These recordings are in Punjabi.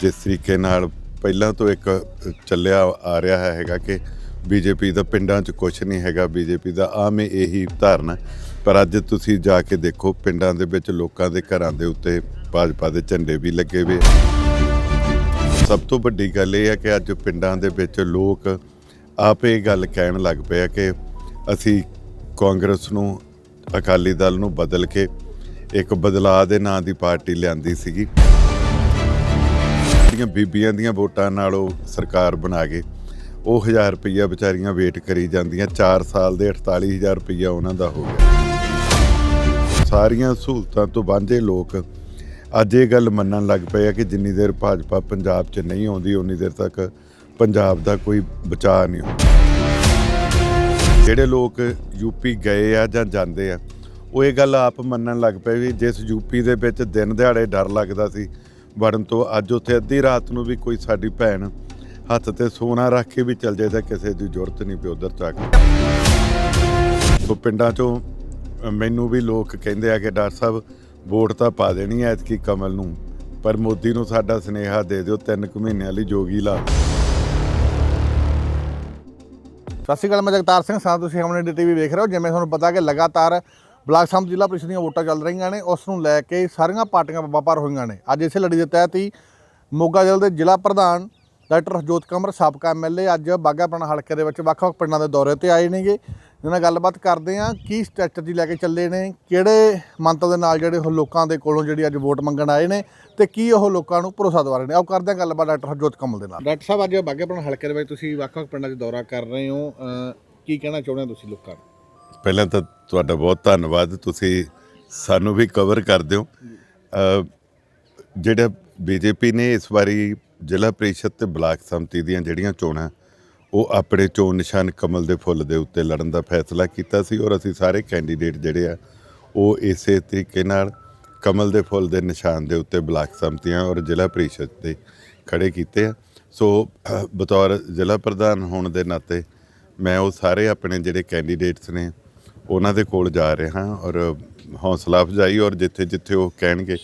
ਜਿਸ ਤਰੀਕੇ ਨਾਲ ਪਹਿਲਾਂ ਤੋਂ ਇੱਕ ਚੱਲਿਆ ਆ ਰਿਹਾ ਹੈਗਾ ਕਿ ਬੀਜੇਪੀ ਦਾ ਪਿੰਡਾਂ 'ਚ ਕੁਝ ਨਹੀਂ ਹੈਗਾ, ਬੀਜੇਪੀ ਦਾ ਆਮ ਇਹੀ ਧਾਰਨਾ ਪਰ ਅੱਜ ਤੁਸੀਂ ਜਾ ਕੇ ਦੇਖੋ, ਪਿੰਡਾਂ ਦੇ ਵਿੱਚ ਲੋਕਾਂ ਦੇ ਘਰਾਂ ਦੇ ਉੱਤੇ ਭਾਜਪਾ ਦੇ ਝੰਡੇ ਵੀ ਲੱਗੇ ਹੋਏ ਸਭ ਤੋਂ ਵੱਡੀ ਗੱਲ ਇਹ ਹੈ ਕਿ ਅੱਜ ਪਿੰਡਾਂ ਦੇ ਵਿੱਚ ਲੋਕ ਆਪ ਇਹ ਗੱਲ ਕਹਿਣ ਲੱਗ ਪਏ ਆ ਕਿ ਅਸੀਂ ਕਾਂਗਰਸ ਨੂੰ, ਅਕਾਲੀ ਦਲ ਨੂੰ ਬਦਲ ਕੇ ਇੱਕ ਬਦਲਾਅ ਦੇ ਨਾਂ ਦੀ ਪਾਰਟੀ ਲਿਆਂਦੀ ਸੀਗੀ। ਜਿਹੜੀਆਂ ਬੀਬੀਆਂ ਦੀਆਂ ਵੋਟਾਂ ਨਾਲ ਉਹ ਸਰਕਾਰ ਬਣਾ ਕੇ ਉਹ 1000 ਰੁਪਈਆ ਵਿਚਾਰੀਆਂ ਵੇਟ ਕਰੀ ਜਾਂਦੀਆਂ। 4 ਸਾਲ ਦੇ 48000 ਰੁਪਈਆ ਉਹਨਾਂ ਦਾ ਹੋ ਗਿਆ। ਸਾਰੀਆਂ ਸਹੂਲਤਾਂ ਤੋਂ ਵਾਂਝੇ ਲੋਕ ਅੱਜ ਇਹ ਗੱਲ ਮੰਨਣ ਲੱਗ ਪਏ ਆ ਕਿ ਜਿੰਨੀ ਦੇਰ ਭਾਜਪਾ ਪੰਜਾਬ 'ਚ ਨਹੀਂ ਆਉਂਦੀ ਉਨੀ ਦੇਰ ਤੱਕ ਪੰਜਾਬ ਦਾ ਕੋਈ ਬਚਾਅ ਨਹੀਂ ਹੁੰਦਾ। ਜਿਹੜੇ ਲੋਕ ਯੂਪੀ ਗਏ ਆ ਜਾਂ ਜਾਂਦੇ ਆ, ਉਹ ਇਹ ਗੱਲ ਆਪ ਮੰਨਣ ਲੱਗ ਪਏ ਵੀ ਜਿਸ ਯੂਪੀ ਦੇ ਵਿੱਚ ਦਿਨ ਦਿਹਾੜੇ ਡਰ ਲੱਗਦਾ ਸੀ ਵੜਨ ਤੋਂ ਅੱਜ ਉੱਥੇ ਅੱਧੀ ਰਾਤ ਨੂੰ ਵੀ ਕੋਈ ਸਾਡੀ ਭੈਣ ਹੱਥ ਤੇ ਸੋਨਾ ਰੱਖ ਕੇ ਵੀ ਚੱਲ ਜਾਏ ਤਾਂ ਕਿਸੇ ਦੀ ਜ਼ਰੂਰਤ ਨਹੀਂ ਪਈ ਉਧਰ ਚੱਕ ਸੋ ਪਿੰਡਾਂ ਚੋਂ ਮੈਨੂੰ ਵੀ ਲੋਕ ਕਹਿੰਦੇ ਆ ਕਿ ਡਾਕਟਰ ਸਾਹਿਬ, ਵੋਟ ਤਾਂ ਪਾ ਦੇਣੀ ਐ ਐਤਕੀ ਕਮਲ ਨੂੰ, ਪਰ ਮੋਦੀ ਨੂੰ ਸਾਡਾ ਸਨੇਹਾ ਦੇ ਦਿਓ, ਤਿੰਨ ਕੁ ਮਹੀਨਿਆਂ ਲਈ ਜੋਗੀ ਲਾ ਸਤਿ ਸ਼੍ਰੀ ਅਕਾਲ, ਮੈਂ ਜਗਤਾਰ ਸਿੰਘ ਸਾਹ ਤੁਸੀਂ ਹਮਨੇ ਟੀਵੀ ਵੇਖ ਰਹੇ ਹੋ। ਜਿਵੇਂ ਤੁਹਾਨੂੰ ਪਤਾ ਕਿ ਲਗਾਤਾਰ ਬਲਾਕ ਸੰਮਤੀ ਜ਼ਿਲ੍ਹਾ ਪ੍ਰੀਸ਼ਦ ਦੀਆਂ ਵੋਟਾਂ ਚੱਲ ਰਹੀਆਂ ਨੇ। ਉਸ ਨੂੰ ਲੈ ਕੇ ਸਾਰੀਆਂ ਪਾਰਟੀਆਂ ਵਪਾਰ ਹੋਈਆਂ ਨੇ। ਅੱਜ ਇਸੇ ਲੜੀ ਦੇ ਤਹਿਤ ਹੀ ਮੋਗਾ ਜ਼ਿਲ੍ਹੇ ਦੇ ਜ਼ਿਲ੍ਹਾ ਪ੍ਰਧਾਨ ਡਾਕਟਰ ਹਰਜੋਤ ਕਮਰ, ਸਾਬਕਾ ਐਮਐਲਏ ਅੱਜ ਬਾਗਾਪੁਰਾਣਾ ਹਲਕੇ ਦੇ ਵਿੱਚ ਵੱਖ-ਵੱਖ ਪਿੰਡਾਂ ਦੇ ਦੌਰੇ ਤੇ ਆਏ ਨੇਗੇ। ਜਿਹਨਾਂ ਨਾਲ ਗੱਲਬਾਤ ਕਰਦੇ ਆ ਕੀ ਸਟ੍ਰੈਟਜੀ ਲੈ ਕੇ ਚੱਲੇ ਨੇ, ਕਿਹੜੇ ਮੰਤਵ ਦੇ ਨਾਲ ਜਿਹੜੇ ਉਹ ਲੋਕਾਂ ਦੇ ਕੋਲੋਂ ਜਿਹੜੀ ਅੱਜ ਵੋਟ ਮੰਗਣ ਆਏ ਨੇ ਤੇ ਕੀ ਉਹ ਲੋਕਾਂ ਨੂੰ ਭਰੋਸਾ ਦਵਾ ਰਹੇ ਨੇ। ਆਓ ਕਰਦੇ ਹਾਂ ਗੱਲਬਾਤ ਡਾਕਟਰ ਹਰਜੋਤ ਕਮਲ ਦੇ ਨਾਲ। ਡਾਕਟਰ ਸਾਹਿਬ, ਅੱਜ ਬਾਗਾਪੁਰਾਣਾ ਹਲਕੇ ਦੇ ਵਿੱਚ ਤੁਸੀਂ ਵੱਖ-ਵੱਖ ਪਿੰਡਾਂ 'ਚ ਦੌਰਾ ਕਰ ਰਹੇ ਹੋ। ਕੀ ਕਹਿਣਾ ਚਾਹੁੰਦੇ ਹੋ ਤੁਸੀਂ ਲੋਕਾਂ ਨੂੰ? ਪਹਿਲਾਂ ਤਾਂ ਤੁਹਾਡਾ ਬਹੁਤ ਧੰਨਵਾਦ ਤੁਸੀਂ ਸਾਨੂੰ ਵੀ ਕਵਰ ਕਰਦੇ ਹੋ। ਅ, ਜਿਹੜਾ ਬੀਜੇਪੀ ਨੇ ਇਸ ਵਾਰੀ ਜ਼ਿਲ੍ਹਾ ਪ੍ਰੀਸ਼ਦ ਤੇ ਬਲਾਕ ਸੰਮਤੀ ਦੀਆਂ ਜਿਹੜੀਆਂ ਚੋਣਾਂ ਉਹ ਆਪਣੇ ਚੋਣ ਨਿਸ਼ਾਨ ਕਮਲ ਦੇ ਫੁੱਲ ਦੇ ਉੱਤੇ ਲੜਨ ਦਾ ਫੈਸਲਾ ਕੀਤਾ ਸੀ ਔਰ ਅਸੀਂ ਸਾਰੇ ਕੈਂਡੀਡੇਟ ਜਿਹੜੇ ਆ ਉਹ ਇਸੇ ਤਰੀਕੇ ਨਾਲ ਕਮਲ ਦੇ ਫੁੱਲ ਦੇ ਨਿਸ਼ਾਨ ਦੇ ਉੱਤੇ ਬਲਾਕ ਸੰਮਤੀਆਂ ਔਰ ਜ਼ਿਲ੍ਹਾ ਪ੍ਰੀਸ਼ਦ 'ਤੇ ਖੜੇ ਕੀਤੇ ਆ। ਸੋ ਬਤੌਰ ਜ਼ਿਲ੍ਹਾ ਪ੍ਰਧਾਨ ਹੋਣ ਦੇ ਨਾਤੇ ਮੈਂ ਉਹ ਸਾਰੇ ਆਪਣੇ ਜਿਹੜੇ ਕੈਂਡੀਡੇਟਸ ਨੇ ਉਹਨਾਂ ਦੇ ਕੋਲ ਜਾ ਰਿਹਾ ਹਾਂ ਔਰ ਹੌਸਲਾ ਅਫਜ਼ਾਈ ਔਰ ਜਿੱਥੇ ਜਿੱਥੇ ਉਹ ਕਹਿਣਗੇ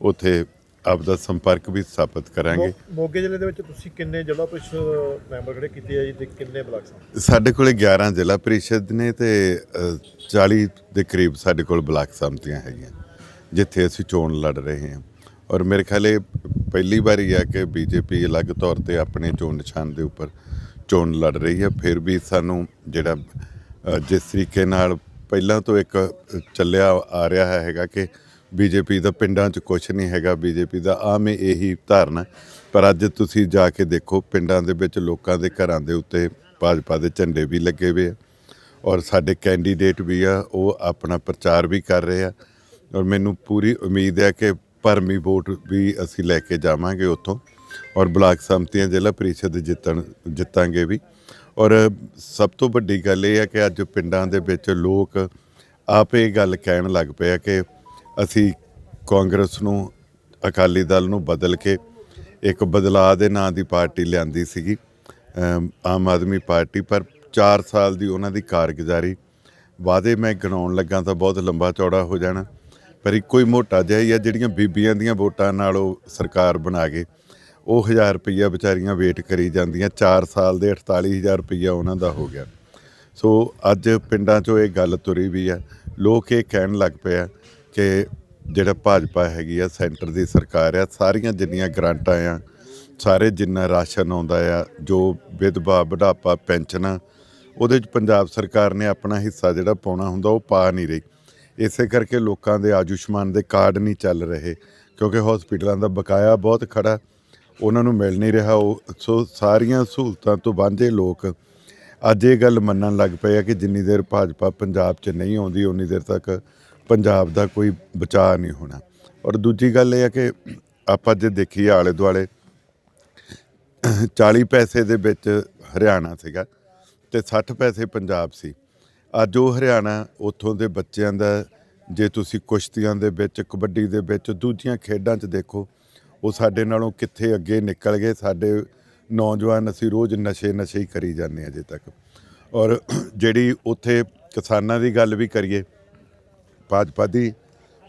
ਉੱਥੇ ਆਪਦਾ ਸੰਪਰਕ ਵੀ ਸਥਾਪਿਤ ਕਰਾਂਗੇ। ਮੋਗੇ ਜ਼ਿਲ੍ਹੇ ਦੇ ਵਿੱਚ ਤੁਸੀਂ ਕਿੰਨੇ ਜ਼ਿਲ੍ਹਾ ਪ੍ਰੀਸ਼ਦ ਮੈਂਬਰ ਖੜੇ ਕੀਤੇ ਆ ਜੀ ਤੇ ਕਿੰਨੇ ਬਲਾਕ ਸਨ? ਸਾਡੇ ਕੋਲੇ 11 ਜ਼ਿਲ੍ਹਾ ਪ੍ਰੀਸ਼ਦ ਨੇ ਤੇ ਅ, 40 ਦੇ ਕਰੀਬ ਸਾਡੇ ਕੋਲ ਬਲਾਕ ਸੰਮਤੀਆਂ ਹੈਗੀਆਂ ਜਿੱਥੇ ਅਸੀਂ ਚੋਣ ਲੜ ਰਹੇ ਹਾਂ। ਔਰ ਮੇਰੇ ਖਿਆਲੇ ਪਹਿਲੀ ਵਾਰੀ ਆ ਕਿ ਬੀਜੇਪੀ ਅਲੱਗ ਤੌਰ ਤੇ ਆਪਣੇ ਚੋਣ ਨਿਸ਼ਾਨ ਦੇ ਉੱਪਰ ਚੋਣ ਲੜ ਰਹੀ ਹੈ। ਫਿਰ ਵੀ ਸਾਨੂੰ ਜਿਹੜਾ ਜਿਸ ਤਰੀਕੇ ਨਾਲ ਪਹਿਲਾਂ ਤੋਂ ਇੱਕ ਚੱਲਿਆ ਆ ਰਿਹਾ ਹੈਗਾ ਕਿ ਬੀਜੇਪੀ ਦਾ ਪਿੰਡਾਂ 'ਚ ਕੁਝ ਨਹੀਂ ਹੈਗਾ, ਬੀਜੇਪੀ ਦਾ ਆਮ ਇਹੀ ਧਾਰਨਾ ਪਰ ਅੱਜ ਤੁਸੀਂ ਜਾ ਕੇ ਦੇਖੋ, ਪਿੰਡਾਂ ਦੇ ਵਿੱਚ ਲੋਕਾਂ ਦੇ ਘਰਾਂ ਦੇ ਉੱਤੇ ਭਾਜਪਾ ਦੇ ਝੰਡੇ ਵੀ ਲੱਗੇ ਹੋਏ ਆ ਔਰ ਸਾਡੇ ਕੈਂਡੀਡੇਟ ਵੀ ਆ, ਉਹ ਆਪਣਾ ਪ੍ਰਚਾਰ ਵੀ ਕਰ ਰਹੇ ਆ। ਔਰ ਮੈਨੂੰ ਪੂਰੀ ਉਮੀਦ ਹੈ ਕਿ ਭਰਮੀ ਵੋਟ ਵੀ ਅਸੀਂ ਲੈ ਕੇ ਜਾਵਾਂਗੇ ਉੱਥੋਂ ਔਰ ਬਲਾਕ ਸੰਮਤੀਆਂ ਜ਼ਿਲ੍ਹਾ ਪ੍ਰੀਸ਼ਦ ਜਿੱਤਣ, ਜਿੱਤਾਂਗੇ ਵੀ। ਔਰ ਸਭ ਤੋਂ ਵੱਡੀ ਗੱਲ ਇਹ ਹੈ ਕਿ ਅੱਜ ਪਿੰਡਾਂ ਦੇ ਵਿੱਚ ਲੋਕ ਆਪ ਇਹ ਗੱਲ ਕਹਿਣ ਲੱਗ ਪਏ ਆ ਕਿ ਅਸੀਂ ਕਾਂਗਰਸ ਨੂੰ, ਅਕਾਲੀ ਦਲ ਨੂੰ ਬਦਲ ਕੇ ਇੱਕ ਬਦਲਾਅ ਦੇ ਨਾਂ ਦੀ ਪਾਰਟੀ ਲਿਆਂਦੀ ਸੀਗੀ ਆਮ ਆਦਮੀ ਪਾਰਟੀ, ਪਰ 4 ਸਾਲ ਦੀ ਉਹਨਾਂ ਦੀ ਕਾਰਗੁਜ਼ਾਰੀ, ਵਾਅਦੇ ਮੈਂ ਗਣਾਉਣ ਲੱਗਾ ਤਾਂ ਬਹੁਤ ਲੰਬਾ ਚੌੜਾ ਹੋ ਜਾਣਾ, ਪਰ ਇੱਕੋ ਹੀ ਮੋਟਾ ਜਿਹਾ ਹੀ ਆ, ਜਿਹੜੀਆਂ ਬੀਬੀਆਂ ਦੀਆਂ ਵੋਟਾਂ ਨਾਲ ਉਹ ਸਰਕਾਰ ਬਣਾ ਕੇ ਉਹ 1000 ਰੁਪਈਆ ਵਿਚਾਰੀਆਂ ਵੇਟ ਕਰੀ ਜਾਂਦੀਆਂ 4 ਸਾਲ ਦੇ 48000 ਰੁਪਈਆ ਉਹਨਾਂ ਦਾ ਹੋ ਗਿਆ। ਸੋ ਅੱਜ ਪਿੰਡਾਂ 'ਚੋਂ ਇਹ ਗੱਲ ਤੁਰੀ ਵੀ ਆ, ਲੋਕ ਇਹ ਕਹਿਣ ਲੱਗ ਪਏ ਆ ਕਿ ਜਿਹੜਾ ਭਾਜਪਾ ਹੈਗੀ ਆ, ਸੈਂਟਰ ਦੀ ਸਰਕਾਰ ਆ, ਸਾਰੀਆਂ ਜਿੰਨੀਆਂ ਗ੍ਰਾਂਟਾਂ ਆ, ਸਾਰੇ ਜਿੰਨਾ ਰਾਸ਼ਨ ਆਉਂਦਾ ਆ, ਜੋ ਵਿਧਵਾ, ਬੁਢਾਪਾ, ਪੈਨਸ਼ਨਾਂ ਉਹਦੇ 'ਚ ਪੰਜਾਬ ਸਰਕਾਰ ਨੇ ਆਪਣਾ ਹਿੱਸਾ ਜਿਹੜਾ ਪਾਉਣਾ ਹੁੰਦਾ ਉਹ ਪਾ ਨਹੀਂ ਰਹੀ। ਇਸੇ ਕਰਕੇ ਲੋਕਾਂ ਦੇ ਆਯੁਸ਼ਮਾਨ ਦੇ ਕਾਰਡ ਨਹੀਂ ਚੱਲ ਰਹੇ, ਕਿਉਂਕਿ ਹਸਪੀਟਲਾਂ ਦਾ ਬਕਾਇਆ ਬਹੁਤ ਖੜਾ। ਉਹਨਾਂ ਨੂੰ ਮਿਲ ਨਹੀਂ ਰਿਹਾ, ਉਹ ਸੋ ਸਾਰੀਆਂ ਸਹੂਲਤਾਂ ਤੋਂ ਵਾਂਝੇ ਲੋਕ ਅੱਜ ਇਹ ਗੱਲ ਮੰਨਣ ਲੱਗ ਪਏ ਆ ਕਿ ਜਿੰਨੀ ਦੇਰ ਭਾਜਪਾ ਪੰਜਾਬ 'ਚ ਨਹੀਂ ਆਉਂਦੀ ਉਨੀ ਦੇਰ ਤੱਕ ਪੰਜਾਬ ਦਾ ਕੋਈ ਬਚਾਅ ਨਹੀਂ ਹੋਣਾ। ਔਰ ਦੂਜੀ ਗੱਲ ਇਹ ਹੈ ਕਿ ਆਪਾਂ ਜੇ ਦੇਖੀਏ ਆਲੇ ਦੁਆਲੇ 40 ਪੈਸੇ ਦੇ ਵਿੱਚ ਹਰਿਆਣਾ ਸੀਗਾ ਤੇ 60 ਪੈਸੇ ਪੰਜਾਬ ਸੀ। ਅੱਜ ਉਹ ਹਰਿਆਣਾ ਉੱਥੋਂ ਦੇ ਬੱਚਿਆਂ ਦਾ, ਜੇ ਤੁਸੀਂ ਕੁਸ਼ਤੀਆਂ ਦੇ ਵਿੱਚ, ਕਬੱਡੀ ਦੇ ਵਿੱਚ, ਦੂਜੀਆਂ ਖੇਡਾਂ 'ਚ ਦੇਖੋ ਉਹ ਸਾਡੇ ਨਾਲੋਂ ਕਿੱਥੇ ਅੱਗੇ ਨਿਕਲ ਗਏ, ਸਾਡੇ ਨੌਜਵਾਨ ਅਸੀਂ ਰੋਜ਼ ਨਸ਼ੇ ਨਸ਼ੇ ਹੀ ਕਰੀ ਜਾਂਦੇ ਹਾਂ ਅਜੇ ਤੱਕ। ਔਰ ਜਿਹੜੀ ਉੱਥੇ ਕਿਸਾਨਾਂ ਦੀ ਗੱਲ ਵੀ ਕਰੀਏ, ਭਾਜਪਾ ਦੀ,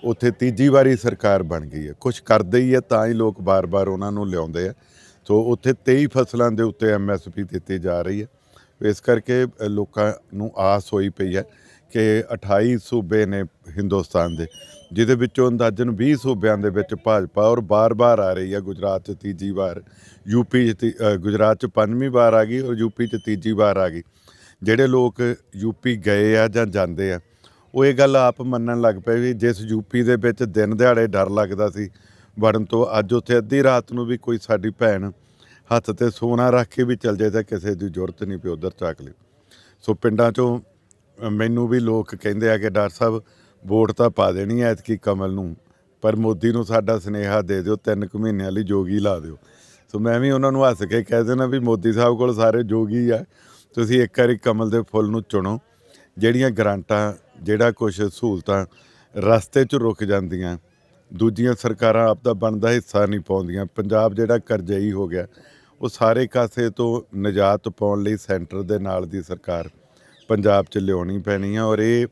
ਉੱਥੇ ਤੀਜੀ ਵਾਰੀ ਸਰਕਾਰ ਬਣ ਗਈ ਹੈ। ਕੁਝ ਕਰਦੇ ਹੀ ਹੈ, ਤਾਂ ਹੀ ਲੋਕ ਬਾਰ-ਬਾਰ ਉਹਨਾਂ ਨੂੰ ਲਿਆਉਂਦੇ ਆ। ਸੋ ਉੱਥੇ 23 ਫਸਲਾਂ ਦੇ ਉੱਤੇ ਐਮਐਸਪੀ ਦਿੱਤੀ ਜਾ ਰਹੀ ਹੈ। ਇਸ ਕਰਕੇ ਲੋਕਾਂ ਨੂੰ ਆਸ ਹੋਈ ਪਈ ਹੈ ਕਿ 28 ਸੂਬੇ ਨੇ ਹਿੰਦੁਸਤਾਨ ਦੇ। ਜਿਹਦੇ ਵਿੱਚੋਂ ਅੰਦਾਜ਼ਨ 20 ਸੂਬਿਆਂ ਦੇ ਵਿੱਚ ਭਾਜਪਾ ਔਰ ਬਾਰ-ਬਾਰ ਆ ਰਹੀ ਹੈ। ਗੁਜਰਾਤ 'ਚ ਤੀਜੀ ਵਾਰ, ਯੂਪੀ 'ਚ ਤੀ- ਗੁਜਰਾਤ 'ਚ ਪੰਜਵੀਂ ਵਾਰ ਆ ਗਈ ਔਰ ਯੂਪੀ 'ਚ ਤੀਜੀ ਵਾਰ ਆ ਗਈ। ਜਿਹੜੇ ਲੋਕ ਯੂਪੀ ਗਏ ਆ ਜਾਂ ਜਾਂਦੇ ਆ, ਉਹ ਇਹ ਗੱਲ ਆਪ ਮੰਨਣ ਲੱਗ ਪਏ ਵੀ ਜਿਸ ਯੂਪੀ ਦੇ ਵਿੱਚ ਦਿਨ ਦਿਹਾੜੇ ਡਰ ਲੱਗਦਾ ਸੀ, ਵੜਨ ਤੋਂ ਅੱਜ ਉੱਥੇ ਅੱਧੀ ਰਾਤ ਨੂੰ ਵੀ ਕੋਈ ਸਾਡੀ ਭੈਣ ਹੱਥ ਤੇ ਸੋਨਾ ਰੱਖ ਕੇ ਵੀ ਚੱਲ ਜਾਏ ਤਾਂ ਕਿਸੇ ਦੀ ਜ਼ਰੂਰਤ ਨਹੀਂ ਪਈ, ਉਧਰ ਚੱਕ ਲਈ ਸੋ ਪਿੰਡਾਂ 'ਚੋਂ ਮੈਨੂੰ ਵੀ ਲੋਕ ਕਹਿੰਦੇ ਆ ਕਿ ਡਾਕਟਰ ਸਾਹਿਬ ਵੋਟ ਤਾਂ ਪਾ ਦੇਣੀ ਐ ਐਤਕੀ ਕਮਲ ਨੂੰ, ਪਰ ਮੋਦੀ ਨੂੰ ਸਾਡਾ ਸਨੇਹਾ ਦੇ ਦਿਓ, ਤਿੰਨ ਕੁ ਮਹੀਨਿਆਂ ਲਈ ਜੋਗੀ ਲਾ ਦਿਓ। ਸੋ ਮੈਂ ਵੀ ਉਹਨਾਂ ਨੂੰ ਹੱਸ ਕੇ ਕਹਿ ਦੇਣਾ ਵੀ ਮੋਦੀ ਸਾਹਿਬ ਕੋਲ ਸਾਰੇ ਜੋਗੀ ਆ, ਤੁਸੀਂ ਇੱਕ ਵਾਰੀ ਕਮਲ ਦੇ ਫੁੱਲ ਨੂੰ ਚੁਣੋ, ਜਿਹੜੀਆਂ ਗਰਾਂਟਾਂ, ਜਿਹੜਾ ਕੁਝ ਸਹੂਲਤਾਂ ਰਸਤੇ 'ਚ ਰੁਕ ਜਾਂਦੀਆਂ, ਦੂਜੀਆਂ ਸਰਕਾਰਾਂ ਆਪ ਦਾ ਬਣਦਾ ਹਿੱਸਾ ਨਹੀਂ ਪਾਉਂਦੀਆਂ, ਪੰਜਾਬ ਜਿਹੜਾ ਕਰਜ਼ਈ ਹੋ ਗਿਆ, ਉਹ ਸਾਰੇ ਕਾਸੇ ਤੋਂ ਨਿਜਾਤ ਪਾਉਣ ਲਈ ਸੈਂਟਰ ਦੇ ਨਾਲ ਦੀ ਸਰਕਾਰ ਪੰਜਾਬ 'ਚ ਲਿਆਉਣੀ ਪੈਣੀ ਆ ਔਰ ਇਹ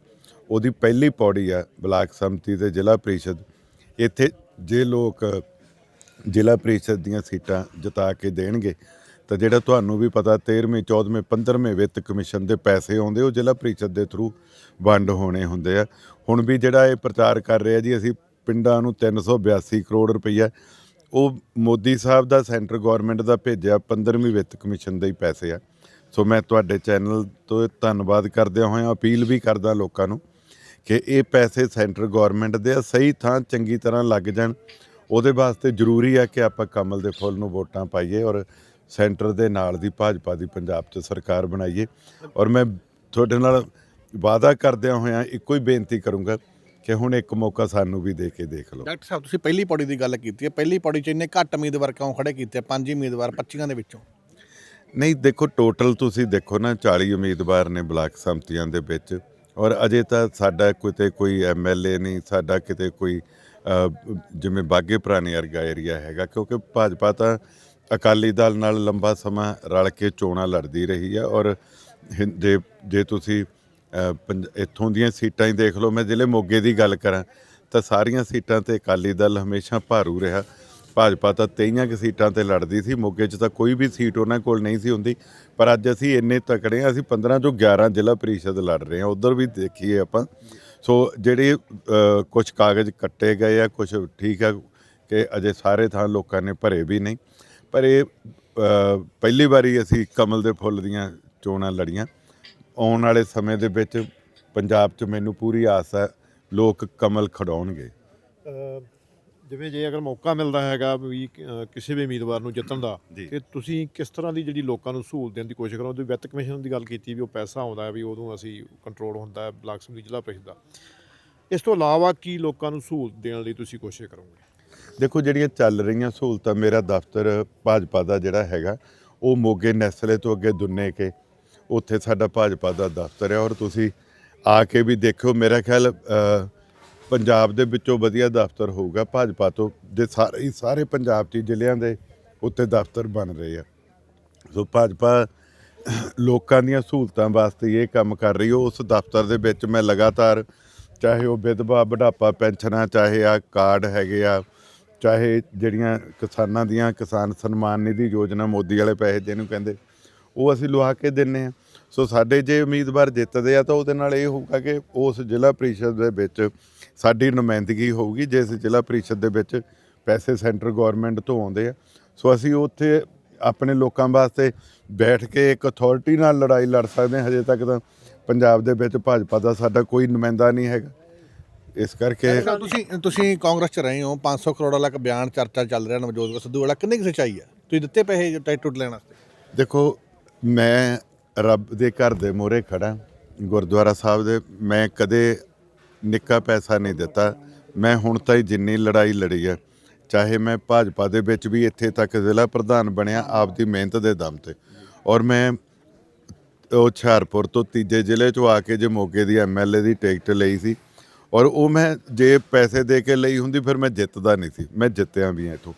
ਉਹਦੀ ਪਹਿਲੀ ਪੌੜੀ ਆ ਬਲਾਕ ਸੰਮਤੀ ਤੇ ਜ਼ਿਲ੍ਹਾ ਪ੍ਰੀਸ਼ਦ। ਇੱਥੇ ਜੇ ਲੋਕ ਜ਼ਿਲ੍ਹਾ ਪ੍ਰੀਸ਼ਦ ਦੀਆਂ ਸੀਟਾਂ ਜਿਤਾ ਕੇ ਦੇਣਗੇ, ਤਾਂ ਜਿਹੜਾ ਤੁਹਾਨੂੰ ਵੀ ਪਤਾ 13ਵੇਂ 14ਵੇਂ 15ਵੇਂ ਵਿੱਤ ਕਮਿਸ਼ਨ ਦੇ ਪੈਸੇ ਆਉਂਦੇ, ਉਹ ਜ਼ਿਲ੍ਹਾ ਪ੍ਰੀਸ਼ਦ ਦੇ ਥਰੂ ਵੰਡ ਹੋਣੇ ਹੁੰਦੇ ਆ। ਹੁਣ ਵੀ ਜਿਹੜਾ ਇਹ ਪ੍ਰਚਾਰ ਕਰ ਰਿਹਾ ਜੀ, ਅਸੀਂ ਪਿੰਡਾਂ ਨੂੰ 382 ਕਰੋੜ ਰੁਪਈਆ, ਉਹ ਮੋਦੀ ਸਾਹਿਬ ਦਾ, ਸੈਂਟਰ ਗਵਰਨਮੈਂਟ ਦਾ ਭੇਜਿਆ 15ਵੀਂ ਵਿੱਤ ਕਮਿਸ਼ਨ ਦੇ ਹੀ ਪੈਸੇ ਆ। ਸੋ ਮੈਂ ਤੁਹਾਡੇ ਚੈਨਲ ਤੋਂ ਧੰਨਵਾਦ ਕਰਦਿਆਂ ਹੋਇਆਂ, ਅਪੀਲ ਵੀ ਕਰਦਾ ਲੋਕਾਂ ਨੂੰ ਕਿ ਇਹ ਪੈਸੇ ਸੈਂਟਰ ਗਵਰਨਮੈਂਟ ਦੇ ਆ ਸਹੀ ਥਾਂ ਚੰਗੀ ਤਰ੍ਹਾਂ ਲੱਗ ਜਾਣ। ਉਹਦੇ ਵਾਸਤੇ ਜ਼ਰੂਰੀ ਹੈ ਕਿ ਆਪਾਂ ਕਮਲ ਦੇ ਫੁੱਲ ਨੂੰ ਵੋਟਾਂ ਪਾਈਏ ਔਰ ਸੈਂਟਰ ਦੇ ਨਾਲ ਦੀ ਭਾਜਪਾ ਦੀ ਪੰਜਾਬ 'ਚ ਸਰਕਾਰ ਬਣਾਈਏ। ਔਰ ਮੈਂ ਤੁਹਾਡੇ ਨਾਲ ਵਾਅਦਾ ਕਰਦਿਆਂ ਹੋਇਆਂ ਇੱਕੋ ਹੀ ਬੇਨਤੀ ਕਰੂੰਗਾ ਕਿ ਹੁਣ ਇੱਕ ਮੌਕਾ ਸਾਨੂੰ ਵੀ ਦੇ ਕੇ ਦੇਖ ਲਓ। ਡਾਕਟਰ ਸਾਹਿਬ ਤੁਸੀਂ ਪਹਿਲੀ ਪੌੜੀ ਦੀ ਗੱਲ ਕੀਤੀ ਹੈ। ਪਹਿਲੀ ਪੌੜੀ 'ਚ ਇੰਨੇ ਘੱਟ ਉਮੀਦਵਾਰ ਕਿਉਂ ਖੜੇ ਕੀਤੇ? ਪੰਜ ਹੀ ਉਮੀਦਵਾਰ 25 ਦੇ ਵਿੱਚੋਂ। ਨਹੀਂ ਦੇਖੋ ਟੋਟਲ ਤੁਸੀਂ ਦੇਖੋ ਨਾ 40 ਉਮੀਦਵਾਰ ਨੇ ਬਲਾਕ ਸੰਮਤੀਆਂ ਦੇ ਵਿੱਚ। ਔਰ ਅਜੇ ਤਾਂ ਸਾਡਾ ਕਿਤੇ ਕੋਈ ਐਮਐਲਏ ਨਹੀਂ, ਸਾਡਾ ਕਿਤੇ ਕੋਈ ਜਿਵੇਂ ਬਾਗੇ ਪੁਰਾਣੇ ਵਰਗਾ ਏਰੀਆ ਹੈਗਾ, ਕਿਉਂਕਿ ਭਾਜਪਾ ਤਾਂ ਅਕਾਲੀ ਦਲ ਨਾਲ ਲੰਬਾ ਸਮਾਂ ਰਲ ਕੇ ਚੋਣਾਂ ਲੜਦੀ ਰਹੀ ਹੈ ਔਰ ਹਿੰ- ਜੇ ਜੇ ਤੁਸੀਂ ਪੰਜ- ਇੱਥੋਂ ਦੀਆਂ ਸੀਟਾਂ ਹੀ ਦੇਖ ਲਓ, ਮੈਂ ਜ਼ਿਲ੍ਹੇ ਮੋਗੇ ਦੀ ਗੱਲ ਕਰਾਂ, ਤਾਂ ਸਾਰੀਆਂ ਸੀਟਾਂ ਤੇ ਅਕਾਲੀ ਦਲ ਹਮੇਸ਼ਾ ਭਾਰੂ ਰਿਹਾ। ਭਾਜਪਾ ਤਾਂ 23 ਕੁ ਸੀਟਾਂ ਤੇ ਲੜਦੀ ਸੀ। ਮੋਗੇ 'ਚ ਤਾਂ ਕੋਈ ਵੀ ਸੀਟ ਉਹਨਾਂ ਕੋਲ ਨਹੀਂ ਸੀ ਹੁੰਦੀ। ਪਰ ਅੱਜ ਅਸੀਂ ਇੰਨੇ ਤਕੜੇ ਹਾਂ, ਅਸੀਂ 15 ਚੋਂ 11 ਜ਼ਿਲ੍ਹਾ ਪ੍ਰੀਸ਼ਦ ਲੜ ਰਹੇ ਹਾਂ। ਉਧਰ ਵੀ ਦੇਖੀਏ ਆਪਾਂ। ਸੋ ਜਿਹੜੇ ਕੁਝ ਕਾਗਜ਼ ਕੱਟੇ ਗਏ ਆ ਕੁਝ ਠੀਕ ਆ ਕਿ ਅਜੇ ਸਾਰੇ ਥਾਂ ਲੋਕਾਂ ਨੇ ਭਰੇ ਵੀ ਨਹੀਂ। ਪਰ ਇਹ ਪਹਿਲੀ ਵਾਰੀ ਅਸੀਂ ਕਮਲ ਦੇ ਫੁੱਲ ਦੀਆਂ ਚੋਣਾਂ ਲੜੀਆਂ। ਆਉਣ ਵਾਲੇ ਸਮੇਂ ਦੇ ਵਿੱਚ ਪੰਜਾਬ 'ਚ ਮੈਨੂੰ ਪੂਰੀ ਆਸ ਹੈ ਲੋਕ ਕਮਲ ਖੜਾਉਣਗੇ ਜਿਵੇਂ ਜੇ ਅਗਰ ਮੌਕਾ ਮਿਲਦਾ ਹੈਗਾ ਵੀ ਕਿਸੇ ਵੀ ਉਮੀਦਵਾਰ ਨੂੰ ਜਿੱਤਣ ਦਾ ਜੀ। ਤੇ ਤੁਸੀਂ ਕਿਸ ਤਰ੍ਹਾਂ ਦੀ ਜਿਹੜੀ ਲੋਕਾਂ ਨੂੰ ਸਹੂਲਤ ਦੇਣ ਦੀ ਕੋਸ਼ਿਸ਼ ਕਰੋ? ਤੁਸੀਂ ਵਿੱਤ ਕਮਿਸ਼ਨ ਦੀ ਗੱਲ ਕੀਤੀ ਵੀ ਉਹ ਪੈਸਾ ਆਉਂਦਾ ਹੈ ਵੀ ਉਦੋਂ ਅਸੀਂ ਕੰਟਰੋਲ ਹੁੰਦਾ ਹੈ ਬਲਾਕ ਸਮਿਤੀ ਜ਼ਿਲ੍ਹਾ ਪ੍ਰੀਸ਼ਦ ਦਾ। ਇਸ ਤੋਂ ਇਲਾਵਾ ਕੀ ਲੋਕਾਂ ਨੂੰ ਸਹੂਲਤ ਦੇਣ ਲਈ ਤੁਸੀਂ ਕੋਸ਼ਿਸ਼ ਕਰੋਗੇ? ਦੇਖੋ ਜਿਹੜੀਆਂ ਚੱਲ ਰਹੀਆਂ ਸਹੂਲਤਾਂ ਮੇਰਾ ਦਫ਼ਤਰ ਭਾਜਪਾ ਦਾ ਜਿਹੜਾ ਹੈਗਾ ਉਹ ਮੋਗੇ ਨੈਸਲੇ ਤੋਂ ਅੱਗੇ ਦੁੰਨੇ ਕੇ ਉੱਥੇ ਸਾਡਾ ਭਾਜਪਾ ਦਾ ਦਫ਼ਤਰ ਹੈ ਔਰ ਤੁਸੀਂ ਆ ਕੇ ਵੀ ਦੇਖੋ ਮੇਰਾ ਖਿਆਲ ਅ, ਪੰਜਾਬ ਦੇ ਵਿੱਚੋਂ ਵਧੀਆ ਦਫ਼ਤਰ ਹੋਊਗਾ, ਭਾਜਪਾ ਤੋਂ ਦੇ ਸਾਰੇ ਹੀ ਸਾਰੇ ਪੰਜਾਬ 'ਚ ਹੀ ਜ਼ਿਲ੍ਹਿਆਂ ਦੇ ਉੱਤੇ ਦਫ਼ਤਰ ਬਣ ਰਹੇ ਆ। ਸੋ ਭਾਜਪਾ ਲੋਕਾਂ ਦੀਆਂ ਸਹੂਲਤਾਂ ਵਾਸਤੇ ਇਹ ਕੰਮ ਕਰ ਰਹੀ ਹੈ ਉਸ ਦਫ਼ਤਰ ਦੇ ਵਿੱਚ ਮੈਂ ਲਗਾਤਾਰ ਚਾਹੇ ਉਹ ਵਿਧਵਾ, ਬੁਢਾਪਾ, ਪੈਨਸ਼ਨਾਂ, ਚਾਹੇ ਆ ਕਾਰਡ ਹੈਗੇ ਆ, ਚਾਹੇ ਜਿਹੜੀਆਂ ਕਿਸਾਨਾਂ ਦੀਆਂ ਕਿਸਾਨ ਸਨਮਾਨ ਨਿਧੀ ਯੋਜਨਾ ਮੋਦੀ ਵਾਲੇ ਪੈਸੇ ਜਿਹਨੂੰ ਕਹਿੰਦੇ, ਉਹ ਅਸੀਂ ਲਵਾ ਕੇ ਦਿੰਨੇ ਆ। ਸੋ ਸਾਡੇ ਜੇ ਉਮੀਦਵਾਰ ਜਿੱਤਦੇ ਆ ਤਾਂ ਉਹਦੇ ਨਾਲ ਇਹ ਹੋਊਗਾ ਕਿ ਉਸ ਜ਼ਿਲ੍ਹਾ ਪ੍ਰੀਸ਼ਦ ਦੇ ਵਿੱਚ ਸਾਡੀ ਨੁਮਾਇੰਦਗੀ ਹੋਊਗੀ ਜਿਸ ਜ਼ਿਲ੍ਹਾ ਪ੍ਰੀਸ਼ਦ ਦੇ ਵਿੱਚ ਪੈਸੇ ਸੈਂਟਰ ਗਵਰਨਮੈਂਟ ਤੋਂ ਆਉਂਦੇ ਆ। ਸੋ ਅਸੀਂ ਉੱਥੇ ਆਪਣੇ ਲੋਕਾਂ ਵਾਸਤੇ ਬੈਠ ਕੇ ਇੱਕ ਅਥਾਰਟੀ ਨਾਲ ਲੜਾਈ ਲੜ ਸਕਦੇ ਹਾਂ ਹਜੇ ਤੱਕ ਤਾਂ ਪੰਜਾਬ ਦੇ ਵਿੱਚ ਭਾਜਪਾ ਦਾ ਸਾਡਾ ਕੋਈ ਨੁਮਾਇੰਦਾ ਨਹੀਂ ਹੈਗਾ। ਇਸ ਕਰਕੇ ਤੁਸੀਂ ਤੁਸੀਂ ਕਾਂਗਰਸ 'ਚ ਰਹੇ ਹੋ 500 ਕਰੋੜ ਵਾਲਾ ਇੱਕ ਬਿਆਨ ਚਰਚਾ ਚੱਲ ਰਿਹਾ ਨਵਜੋਤ ਸਿੱਧੂ ਵਾਲਾ ਕਿੰਨੀ ਕੁ ਸੱਚਾਈ ਹੈ ਤੁਸੀਂ ਦਿੱਤੇ ਪੈਸੇ ਟਾਈਟ ਟੁੱਟ ਲੈਣ ਵਾਸਤੇ? ਦੇਖੋ ਮੈਂ ਰੱਬ ਦੇ ਘਰ ਦੇ ਮੋਹਰੇ ਖੜਾ ਗੁਰਦੁਆਰਾ ਸਾਹਿਬ ਦੇ ਮੈਂ ਕਦੇ ਨਿੱਕਾ ਪੈਸਾ ਨਹੀਂ ਦਿੱਤਾ। ਮੈਂ ਹੁਣ ਤਾਈਂ ਜਿੰਨੀ ਲੜਾਈ ਲੜੀ ਹੈ, ਚਾਹੇ ਮੈਂ ਭਾਜਪਾ ਦੇ ਵਿੱਚ ਵੀ ਇੱਥੇ ਤੱਕ ਜ਼ਿਲ੍ਹਾ ਪ੍ਰਧਾਨ ਬਣਿਆ ਆਪ ਦੀ ਮਿਹਨਤ ਦੇ ਦਮ ਤੇ। ਔਰ ਮੈਂ ਉਹ ਹੁਸ਼ਿਆਰਪੁਰ ਤੋਂ ਤੀਜੇ ਜ਼ਿਲ੍ਹੇ ਚੋਂ ਆ ਕੇ ਜੇ ਮੋਗੇ ਦੀ ਐਮਐਲਏ ਦੀ ਟਿਕਟ ਲਈ ਸੀ, ਔਰ ਉਹ ਮੈਂ ਜੇ ਪੈਸੇ ਦੇ ਕੇ ਲਈ ਹੁੰਦੀ ਫਿਰ ਮੈਂ ਜਿੱਤਦਾ ਨਹੀਂ ਸੀ, ਮੈਂ ਜਿੱਤਿਆ ਵੀ ਹਾਂ ਇੱਥੋਂ।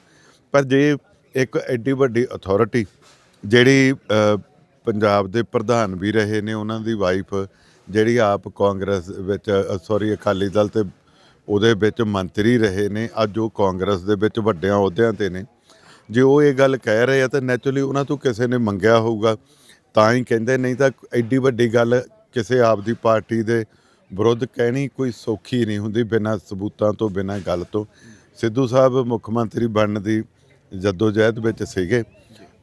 ਪਰ ਜੇ ਇੱਕ ਐਡੀ ਵੱਡੀ ਅਥਾਰਟੀ ਜਿਹੜੀ ਪੰਜਾਬ ਦੇ ਪ੍ਰਧਾਨ ਵੀ ਰਹੇ ਨੇ, ਉਹਨਾਂ ਦੀ ਵਾਈਫ ਜਿਹੜੀ ਆਪ ਕਾਂਗਰਸ ਵਿੱਚ ਸੌਰੀ ਅਕਾਲੀ ਦਲ ਤੇ ਉਹਦੇ ਵਿੱਚ ਮੰਤਰੀ ਰਹੇ ਨੇ, ਅੱਜ ਉਹ ਕਾਂਗਰਸ ਦੇ ਵਿੱਚ ਵੱਡਿਆਂ ਅਹੁਦਿਆਂ ਤੇ ਨੇ। ਜੇ ਉਹ ਇਹ ਗੱਲ ਕਹਿ ਰਹੇ ਆ ਤਾਂ ਨੈਚੁਰਲੀ ਉਹਨਾਂ ਤੋਂ ਕਿਸੇ ਨੇ ਮੰਗਿਆ ਹੋਊਗਾ। ਤਾਂ ਹੀ ਕਹਿੰਦੇ, ਨਹੀਂ ਤਾਂ ਐਡੀ ਵੱਡੀ ਗੱਲ ਕਿਸੇ ਆਪ ਦੀ ਪਾਰਟੀ ਦੇ ਵਿਰੁੱਧ ਕਹਿਣੀ ਕੋਈ ਸੌਖੀ ਨਹੀਂ ਹੁੰਦੀ ਬਿਨਾਂ ਸਬੂਤਾਂ ਤੋਂ, ਬਿਨਾਂ ਗੱਲ ਤੋਂ। ਸਿੱਧੂ ਸਾਹਿਬ ਮੁੱਖ ਮੰਤਰੀ ਬਣਨ ਦੀ ਜਦੋਜਹਿਦ ਵਿੱਚ ਸੀਗੇ।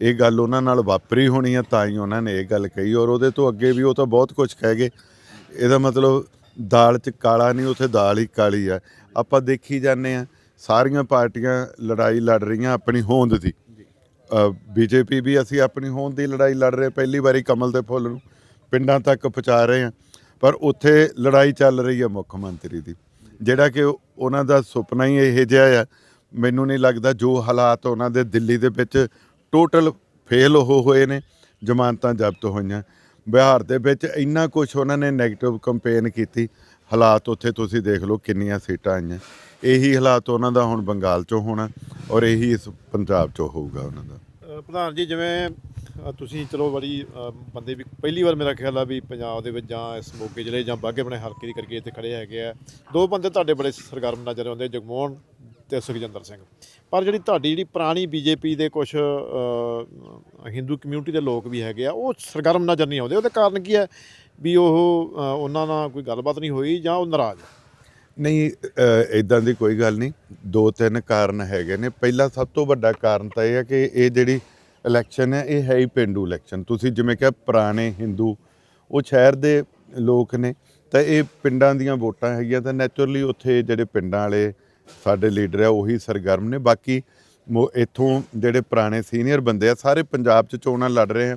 ਇਹ ਗੱਲ ਉਹਨਾਂ ਨਾਲ ਵਾਪਰੀ ਹੋਣੀ ਆ, ਤਾਂ ਹੀ ਉਹਨਾਂ ਨੇ ਇਹ ਗੱਲ ਕਹੀ ਔਰ ਉਹਦੇ ਤੋਂ ਅੱਗੇ ਵੀ ਉਹ ਤਾਂ ਬਹੁਤ ਕੁਝ ਕਹਿ ਗਏ। ਇਹਦਾ ਮਤਲਬ ਦਾਲ 'ਚ ਕਾਲਾ ਨਹੀਂ, ਉੱਥੇ ਦਾਲ ਹੀ ਕਾਲੀ ਆ। ਆਪਾਂ ਦੇਖੀ ਜਾਂਦੇ ਆ, ਸਾਰੀਆਂ ਪਾਰਟੀਆਂ ਲੜਾਈ ਲੜ ਰਹੀਆਂ ਆਪਣੀ ਹੋਂਦ ਦੀ। ਬੀਜੇਪੀ ਵੀ ਅਸੀਂ ਆਪਣੀ ਹੋਂਦ ਦੀ ਲੜਾਈ ਲੜ ਰਹੇ ਪਹਿਲੀ ਵਾਰੀ ਕਮਲ ਦੇ ਫੁੱਲ ਨੂੰ ਪਿੰਡਾਂ ਤੱਕ ਪਹੁੰਚਾ ਰਹੇ ਆ। ਪਰ ਉੱਥੇ ਲੜਾਈ ਚੱਲ ਰਹੀ ਹੈ ਮੁੱਖ ਮੰਤਰੀ ਦੀ। ਜਿਹੜਾ ਕਿ ਉਹਨਾਂ ਦਾ ਸੁਪਨਾ ਹੀ ਇਹ ਜਿਹਾ ਆ, ਮੈਨੂੰ ਨਹੀਂ ਲੱਗਦਾ ਜੋ ਹਾਲਾਤ ਉਹਨਾਂ ਦੇ ਦਿੱਲੀ ਦੇ ਵਿੱਚ ਟੋਟਲ ਫੇਲ ਹੋ ਹੋਏ ਨੇ, ਜ਼ਮਾਨਤਾਂ ਜ਼ਬਤ ਹੋਈਆਂ। ਬਿਹਾਰ ਦੇ ਵਿੱਚ ਇੰਨਾ ਕੁਝ ਉਹਨਾਂ ਨੇ 네ਗੇਟਿਵ ਕੰਪੇਨ ਕੀਤੀ, ਹਾਲਾਤ ਉੱਥੇ ਤੁਸੀਂ ਦੇਖ ਲਓ ਕਿੰਨੀਆਂ ਸੀਟਾਂ ਆਈਆਂ। ਇਹੀ ਹਾਲਾਤ ਉਹਨਾਂ ਦਾ ਹੁਣ ਬੰਗਾਲ 'ਚੋਂ ਹੋਣਾ ਔਰ ਇਹੀ ਇਸ ਪੰਜਾਬ 'ਚੋਂ ਹੋਊਗਾ ਉਹਨਾਂ ਦਾ। ਪ੍ਰਧਾਨ ਜੀ, ਜਿਵੇਂ ਤੁਸੀਂ ਚਲੋ ਬੜੀ ਬੰਦੇ ਵੀ ਪਹਿਲੀ ਵਾਰ ਮੇਰਾ ਖਿਆਲ ਆ ਵੀ ਪੰਜਾਬ ਦੇ ਵਿੱਚ ਜਾਂ ਇਸ ਮੋਗੇ ਜ਼ਿਲ੍ਹੇ ਜਾਂ ਬਾਗੇ ਬਣੇ ਹਲਕੇ ਦੀ ਕਰਕੇ ਇੱਥੇ ਖੜੇ ਹੈਗੇ ਆ। ਦੋ ਬੰਦੇ ਤੁਹਾਡੇ ਬੜੇ ਸਰਗਰਮ ਨਜ਼ਰ ਆਉਂਦੇ ਜਗਮੋਹਨ ਤੇ ਸੁਖਜਿੰਦਰ ਸਿੰਘ। ਪਰ ਜਿਹੜੀ ਤੁਹਾਡੀ ਜਿਹੜੀ ਪੁਰਾਣੀ ਬੀਜੇਪੀ ਦੇ ਕੁਝ ਹਿੰਦੂ ਕਮਿਊਨਿਟੀ ਦੇ ਲੋਕ ਵੀ ਹੈਗੇ ਆ, ਉਹ ਸਰਗਰਮ ਨਜ਼ਰ ਨਹੀਂ ਆਉਂਦੇ। ਉਹਦੇ ਕਾਰਨ ਕੀ ਹੈ ਵੀ ਉਹ ਉਹਨਾਂ ਨਾਲ ਕੋਈ ਗੱਲਬਾਤ ਨਹੀਂ ਹੋਈ ਜਾਂ ਉਹ ਨਾਰਾਜ਼ ਨਹੀਂ ਇਦਾਂ ਦੀ ਕੋਈ ਗੱਲ ਨਹੀਂ। ਦੋ ਤਿੰਨ ਕਾਰਨ ਹੈਗੇ ਨੇ। ਪਹਿਲਾ ਸਭ ਤੋਂ ਵੱਡਾ ਕਾਰਨ ਤਾਂ ਇਹ ਹੈ ਕਿ ਇਹ ਜਿਹੜੀ ਇਲੈਕਸ਼ਨ ਹੈ, ਇਹ ਹੈ ਹੀ ਪਿੰਡੂ ਇਲੈਕਸ਼ਨ ਤੁਸੀਂ ਜਿਵੇਂ ਕਿਹਾ, ਪੁਰਾਣੇ ਹਿੰਦੂ, ਉਹ ਸ਼ਹਿਰ ਦੇ ਲੋਕ ਨੇ। ਤਾਂ ਇਹ ਪਿੰਡਾਂ ਦੀਆਂ ਵੋਟਾਂ ਹੈਗੀਆਂ, ਤਾਂ ਨੈਚੁਰਲੀ ਉੱਥੇ ਜਿਹੜੇ ਪਿੰਡਾਂ ਵਾਲੇ ਸਾਡੇ ਲੀਡਰ ਆ, ਉਹੀ ਸਰਗਰਮ ਨੇ। ਬਾਕੀ ਮੋ- ਇੱਥੋਂ ਜਿਹੜੇ ਪੁਰਾਣੇ ਸੀਨੀਅਰ ਬੰਦੇ ਆ, ਸਾਰੇ ਪੰਜਾਬ 'ਚ ਚੋਣਾਂ ਲੜ ਰਹੇ ਆ।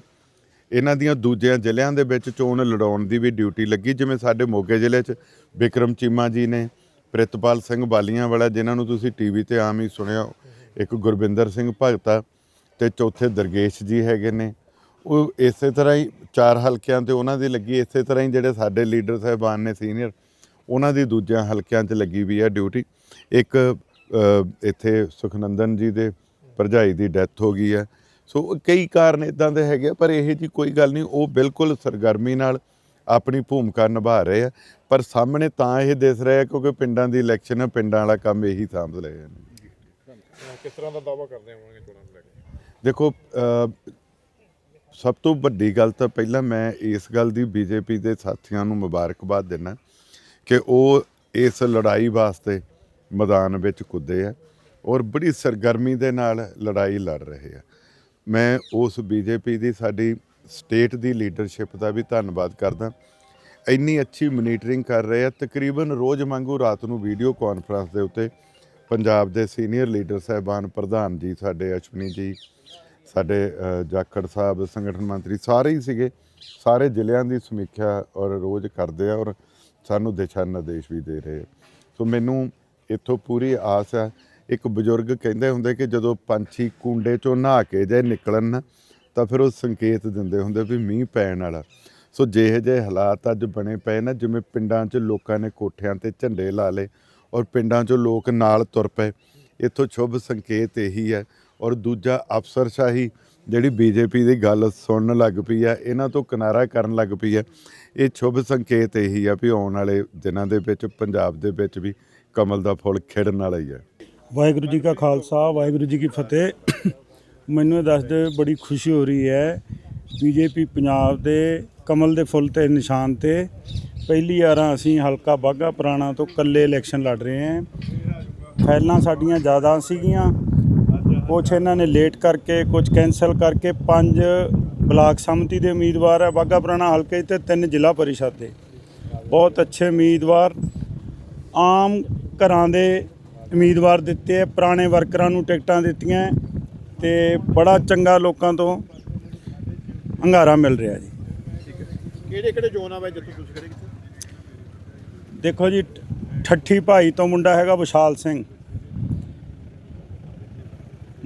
ਇਹਨਾਂ ਦੀਆਂ ਦੂਜਿਆਂ ਜ਼ਿਲ੍ਹਿਆਂ ਦੇ ਵਿੱਚ ਚੋਣ ਲੜਾਉਣ ਦੀ ਵੀ ਡਿਊਟੀ ਲੱਗੀ, ਜਿਵੇਂ ਸਾਡੇ ਮੋਗੇ ਜ਼ਿਲ੍ਹੇ 'ਚ ਵਿਕਰਮ ਚੀਮਾ ਜੀ ਨੇ, ਪ੍ਰਿਤਪਾਲ ਸਿੰਘ ਬਾਲੀਆਂ ਵਾਲਾ ਜਿਨ੍ਹਾਂ ਨੂੰ ਤੁਸੀਂ ਟੀਵੀ ਤੇ ਆਮ ਹੀ ਸੁਣਿਆ ਇੱਕ ਗੁਰਵਿੰਦਰ ਸਿੰਘ ਭਗਤਾ ਤੇ ਚੌਥੇ ਦਰਗੇਸ਼ ਜੀ ਹੈਗੇ ਨੇ। ਉਹ ਇਸੇ ਤਰ੍ਹਾਂ ਹੀ ਚਾਰ ਹਲਕਿਆਂ ਤੇ ਉਹਨਾਂ ਦੀ ਲੱਗੀ, ਇਸੇ ਤਰ੍ਹਾਂ ਹੀ ਜਿਹੜੇ ਸਾਡੇ ਲੀਡਰ ਸਾਹਿਬਾਨ ਨੇ, ਸੀਨੀਅਰ ਉਹਨਾਂ ਦੀ ਦੂਜਿਆਂ ਹਲਕਿਆਂ 'ਚ ਲੱਗੀ ਵੀ ਹੈ ਡਿਊਟੀ। ਇੱਕ ਇੱਥੇ ਸੁਖਨੰਦਨ ਜੀ ਦੇ ਭਰਜਾਈ ਦੀ ਡੈਥ ਹੋ ਗਈ ਹੈ। ਸੋ ਕਈ ਕਾਰਨ ਇਦਾਂ ਦੇ ਹੈਗੇ ਪਰ ਇਹ ਜੀ ਕੋਈ ਗੱਲ ਨਹੀਂ ਉਹ ਬਿਲਕੁਲ ਸਰਗਰਮੀ ਨਾਲ ਆਪਣੀ ਭੂਮਿਕਾ ਨਿਭਾ ਰਹੇ ਆ। ਪਰ ਸਾਹਮਣੇ ਤਾਂ ਇਹ ਦਿਸ ਰਿਹਾ ਕਿਉਂਕਿ ਪਿੰਡਾਂ ਦੀ ਇਲੈਕਸ਼ਨ ਹੈ ਪਿੰਡਾਂ ਵਾਲਾ ਕੰਮ ਇਹੀ ਸਾਂਭ ਲਏ ਨੇ ਕਿਸ ਤਰ੍ਹਾਂ ਦਾ ਦਾਵਾ ਕਰਦੇ ਹੋਵਾਂਗੇ ਚੋਣਾਂ ਨੂੰ ਲੈ ਕੇ? ਦੇਖੋ ਸਭ ਤੋਂ ਵੱਡੀ ਗੱਲ ਤਾਂ ਪਹਿਲਾਂ ਮੈਂ ਇਸ ਗੱਲ ਦੀ ਬੀਜੇਪੀ ਦੇ ਸਾਥੀਆਂ ਨੂੰ ਮੁਬਾਰਕਬਾਦ ਦਿੰਦਾ। ਕਿ ਉਹ ਇਸ ਲੜਾਈ ਵਾਸਤੇ ਮੈਦਾਨ ਵਿੱਚ ਕੁੱਦੇ ਆ ਔਰ ਬੜੀ ਸਰਗਰਮੀ ਦੇ ਨਾਲ ਲੜਾਈ ਲੜ ਰਹੇ ਆ। ਮੈਂ ਉਸ ਬੀਜੇਪੀ ਦੀ, ਸਾਡੀ ਸਟੇਟ ਦੀ ਲੀਡਰਸ਼ਿਪ ਦਾ ਵੀ ਧੰਨਵਾਦ ਕਰਦਾ। ਇੰਨੀ ਅੱਛੀ ਮੋਨੀਟਰਿੰਗ ਕਰ ਰਹੇ ਆ। ਤਕਰੀਬਨ ਰੋਜ਼ ਵਾਂਗੂ ਰਾਤ ਨੂੰ ਵੀਡੀਓ ਕਾਨਫਰੰਸ ਦੇ ਉੱਤੇ ਪੰਜਾਬ ਦੇ ਸੀਨੀਅਰ ਲੀਡਰ ਸਾਹਿਬਾਨ ਪ੍ਰਧਾਨ ਜੀ, ਸਾਡੇ ਅਸ਼ਵਨੀ ਜੀ, ਸਾਡੇ ਜਾਖੜ ਸਾਹਿਬ, ਸੰਗਠਨ ਮੰਤਰੀ ਸਾਰੇ ਹੀ ਸੀਗੇ। ਸਾਰੇ ਜ਼ਿਲ੍ਹਿਆਂ ਦੀ ਸਮੀਖਿਆ ਔਰ ਰੋਜ਼ ਕਰਦੇ ਆ ਔਰ ਸਾਨੂੰ ਦਿਸ਼ਾ ਨਿਰਦੇਸ਼ ਵੀ ਦੇ ਰਹੇ ਸੋ ਮੈਨੂੰ ਇੱਥੋਂ ਪੂਰੀ ਆਸ ਹੈ ਇੱਕ ਬਜ਼ੁਰਗ ਕਹਿੰਦੇ ਹੁੰਦੇ ਕਿ ਜਦੋਂ ਪੰਛੀ ਕੁੰਡੇ ਚੋਂ ਨਹਾ ਕੇ ਜੇ ਨਿਕਲਣ ਨਾ ਤਾਂ ਫਿਰ ਉਹ ਸੰਕੇਤ ਦਿੰਦੇ ਹੁੰਦੇ ਵੀ ਮੀਂਹ ਪੈਣ ਵਾਲਾ। ਸੋ ਜਿਹੇ ਜਿਹੇ ਹਾਲਾਤ ਅੱਜ ਬਣੇ ਪਏ ਨਾ, ਜਿਵੇਂ ਪਿੰਡਾਂ 'ਚ ਲੋਕਾਂ ਨੇ ਕੋਠਿਆਂ ਤੇ ਝੰਡੇ ਲਾ ਲਏ ਔਰ ਪਿੰਡਾਂ 'ਚੋਂ ਲੋਕ ਨਾਲ ਤੁਰ ਪਏ। ਇੱਥੋਂ ਸ਼ੁਭ ਸੰਕੇਤ ਇਹੀ ਹੈ ਔਰ ਦੂਜਾ ਅਫਸਰਸ਼ਾਹੀ ਜਿਹੜੀ ਬੀਜੇਪੀ ਦੀ ਗੱਲ ਸੁਣਨ ਲੱਗ ਪਈ ਆ, ਇਹਨਾਂ ਤੋਂ ਕਿਨਾਰਾ ਕਰਨ ਲੱਗ ਪਈ ਆ। ਇਹ ਸ਼ੁਭ ਸੰਕੇਤ ਇਹੀ ਆ ਵੀ ਆਉਣ ਵਾਲੇ ਦਿਨਾਂ ਦੇ ਵਿੱਚ, ਪੰਜਾਬ ਦੇ ਵਿੱਚ ਵੀ ਕਮਲ ਦਾ ਫੁੱਲ ਖਿੜਨ ਵਾਲਾ ਹੀ ਆ। ਵਾਹਿਗੁਰੂ ਜੀ ਕਾ ਖਾਲਸਾ, ਵਾਹਿਗੁਰੂ ਜੀ ਕੀ ਫਤਿਹ। ਮੈਨੂੰ ਇਹ ਦੱਸਦੇ ਹੋਏ ਬੜੀ ਖੁਸ਼ੀ ਹੋ ਰਹੀ ਹੈ ਬੀਜੇਪੀ ਪੰਜਾਬ ਦੇ ਕਮਲ ਦੇ ਫੁੱਲ ਤੇ ਨਿਸ਼ਾਨ ਤੇ। ਪਹਿਲੀ ਵਾਰਾਂ ਅਸੀਂ ਹਲਕਾ ਬਾਗਾ ਪੁਰਾਣਾ ਤੋਂ ਇਕੱਲੇ ਇਲੈਕਸ਼ਨ ਲੜ ਰਹੇ ਹਾਂ। ਫੈਲਾਂ ਸਾਡੀਆਂ ਜ਼ਿਆਦਾ ਸੀਗੀਆਂ। ਕੁਛ ਇਹਨਾਂ ਨੇ ਲੇਟ ਕਰਕੇ ਕੁਝ ਕੈਨਸਲ ਕਰਕੇ ਪੰਜ ਬਲਾਕ ਸੰਮਤੀ ਦੇ ਉਮੀਦਵਾਰ ਹੈ ਬਾਗਾ ਪੁਰਾਣਾ ਹਲਕੇ ਤੇ ਤਿੰਨ ਜ਼ਿਲ੍ਹਾ ਪਰਿਸ਼ਦ ਦੇ। ਬਹੁਤ ਅੱਛੇ ਉਮੀਦਵਾਰ। ਆਮ ਘਰਾਂ ਦੇ ਉਮੀਦਵਾਰ ਦਿੱਤੇ ਆ ਪੁਰਾਣੇ ਵਰਕਰਾਂ ਨੂੰ ਟਿਕਟਾਂ ਦਿੱਤੀਆਂ ਹੈ ਤੇ ਬੜਾ ਚੰਗਾ ਲੋਕਾਂ ਤੋਂ ਹੰਗਾਰਾ ਮਿਲ ਰਿਹਾ ਜੀ। ਕਿਹੜੇ ਕਿਹੜੇ ਜ਼ੋਨ ਆ ਬਾਈ ਜਿੱਥੋਂ ਤੁਸੀਂ ਖੜੇ ਕਿੱਥੇ ਦੇਖੋ ਜੀ ਠੱਠੀ ਭਾਈ ਤੋਂ ਮੁੰਡਾ ਹੈਗਾ ਵਿਸ਼ਾਲ ਸਿੰਘ।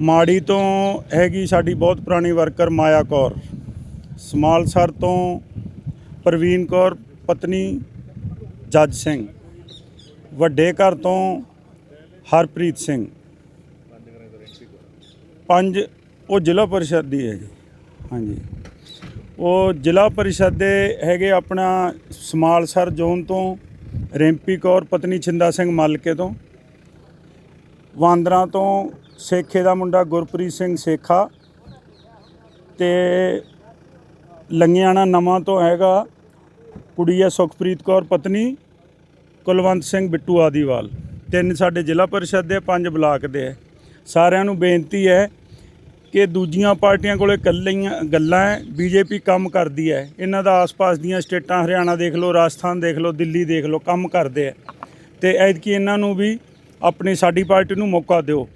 ਮਾੜੀ ਤੋਂ ਹੈਗੀ ਸਾਡੀ ਬਹੁਤ ਪੁਰਾਣੀ ਵਰਕਰ ਮਾਇਆ ਕੌਰ। ਸਮਾਲਸਰ ਤੋਂ ਪ੍ਰਵੀਨ ਕੌਰ, ਪਤਨੀ ਜੱਜ ਸਿੰਘ। ਵੱਡੇ ਘਰ ਤੋਂ ਹਰਪ੍ਰੀਤ ਸਿੰਘ। ਪੰਜ, ਉਹ ਜ਼ਿਲ੍ਹਾ ਪਰਿਸ਼ਦ ਦੀ ਹੈ ਜੀ ਹਾਂਜੀ। ਉਹ ਜ਼ਿਲ੍ਹਾ ਪਰਿਸ਼ਦ ਦੇ ਹੈਗੇ ਆਪਣਾ ਸਮਾਲਸਰ ਜ਼ੋਨ ਤੋਂ, ਰਿੰਪੀ ਕੌਰ, ਪਤਨੀ ਛਿੰਦਾ ਸਿੰਘ ਮਲਕੇ ਤੋਂ, ਵਾਂਦਰਾ ਤੋਂ ਸੇਖੇ ਦਾ ਮੁੰਡਾ ਗੁਰਪ੍ਰੀਤ ਸਿੰਘ ਸੇਖਾ ਤੇ ਲੰਗਿਆਣਾ ਨਵਾਂ ਤੋਂ ਹੈਗਾ ਕੁੜੀ ਹੈ ਸੁਖਪ੍ਰੀਤ ਕੌਰ ਪਤਨੀ, ਕੁਲਵੰਤ ਸਿੰਘ ਬਿੱਟੂ ਆਦੀਵਾਲ। ਤਿੰਨ ਸਾਡੇ ਜ਼ਿਲ੍ਹਾ ਪਰਿਸ਼ਦ ਦੇ, ਪੰਜ ਬਲਾਕ ਦੇ ਹੈ। ਸਾਰਿਆਂ ਨੂੰ ਬੇਨਤੀ ਹੈ ਕਿ ਦੂਜੀਆਂ ਪਾਰਟੀਆਂ ਕੋਲੇ ਕੱਲੀਆਂ ਗੱਲਾਂ ਹੈ, ਬੀਜੇਪੀ ਕੰਮ ਕਰਦੀ ਹੈ। ਇਹਨਾਂ ਦਾ ਆਸ-ਪਾਸ ਦੀਆਂ ਸਟੇਟਾਂ ਹਰਿਆਣਾ ਦੇਖ ਲਓ, ਰਾਜਸਥਾਨ ਦੇਖ ਲਓ, ਦਿੱਲੀ ਦੇਖ ਲਓ, ਕੰਮ ਕਰਦੇ ਹੈ। ਤੇ ਐਤਕੀ ਇਹਨਾਂ ਨੂੰ ਵੀ ਆਪਣੀ ਸਾਡੀ ਪਾਰਟੀ ਨੂੰ ਮੌਕਾ ਦਿਓ।